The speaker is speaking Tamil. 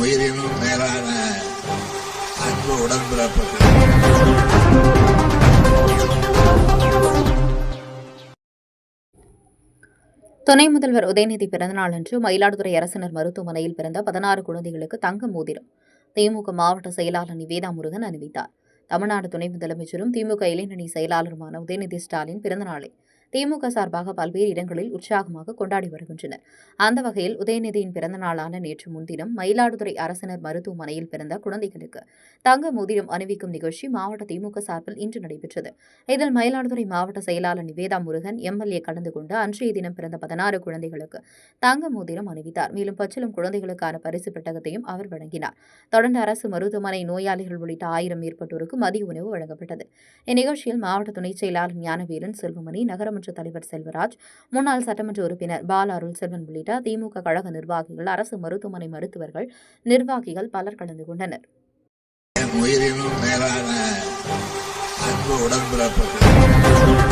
உயிரினும் மேலான அன்பு உடன்பிறப்புகள். துணை முதல்வர் உதயநிதி பிறந்தநாள் அன்று மயிலாடுதுறை அரசினர் மருத்துவமனையில் பிறந்த பதினாறு குழந்தைகளுக்கு தங்க மோதிரம். திமுக மாவட்ட செயலாளர் நிவேதா முருகன் அறிவித்தார். தமிழ்நாடு துணை முதலமைச்சரும் திமுக இளைஞரணி செயலாளருமான உதயநிதி ஸ்டாலின் பிறந்தநாளை திமுக சார்பாக பல்வேறு இடங்களில் உற்சாகமாக கொண்டாடி வருகின்றனர். அந்த வகையில் உதயநிதியின் பிறந்த நாளான நேற்று முன்தினம் மயிலாடுதுறை அரசினர் மருத்துவமனையில் பிறந்த குழந்தைகளுக்கு தங்க மோதிரம் அணிவிக்கும் நிகழ்ச்சி மாவட்ட திமுக சார்பில் இன்று நடைபெற்றது. இதில் மயிலாடுதுறை மாவட்ட செயலாளர் நிவேதா முருகன் எம்எல்ஏ கலந்து கொண்டு அன்றைய தினம் பிறந்த பதினாறு குழந்தைகளுக்கு தங்க மோதிரம் அணிவித்தார். மேலும் பச்சிலும் குழந்தைகளுக்கான பரிசு பெட்டகத்தையும் அவர் வழங்கினார். தொடர்ந்து அரசு மருத்துவமனை நோயாளிகள் உள்ளிட்ட ஆயிரம் மேற்பட்டோருக்கு மதிய உணவு வழங்கப்பட்டது. இந்நிகழ்ச்சியில் மாவட்ட துணைச் செயலாளர் ஞானவேலன் செல்வமணி நகரமன்ற தலைவர் செல்வராஜ் முன்னாள் சட்டமன்ற உறுப்பினர் பால அருள் செல்வன் உள்ளிட்ட திமுக கழக நிர்வாகிகள் அரசு மருத்துவமனை மருத்துவர்கள் நிர்வாகிகள் பலர் கலந்து கொண்டனர். உயிரினும் மேலான அன்பு உடன்பிறப்புகள்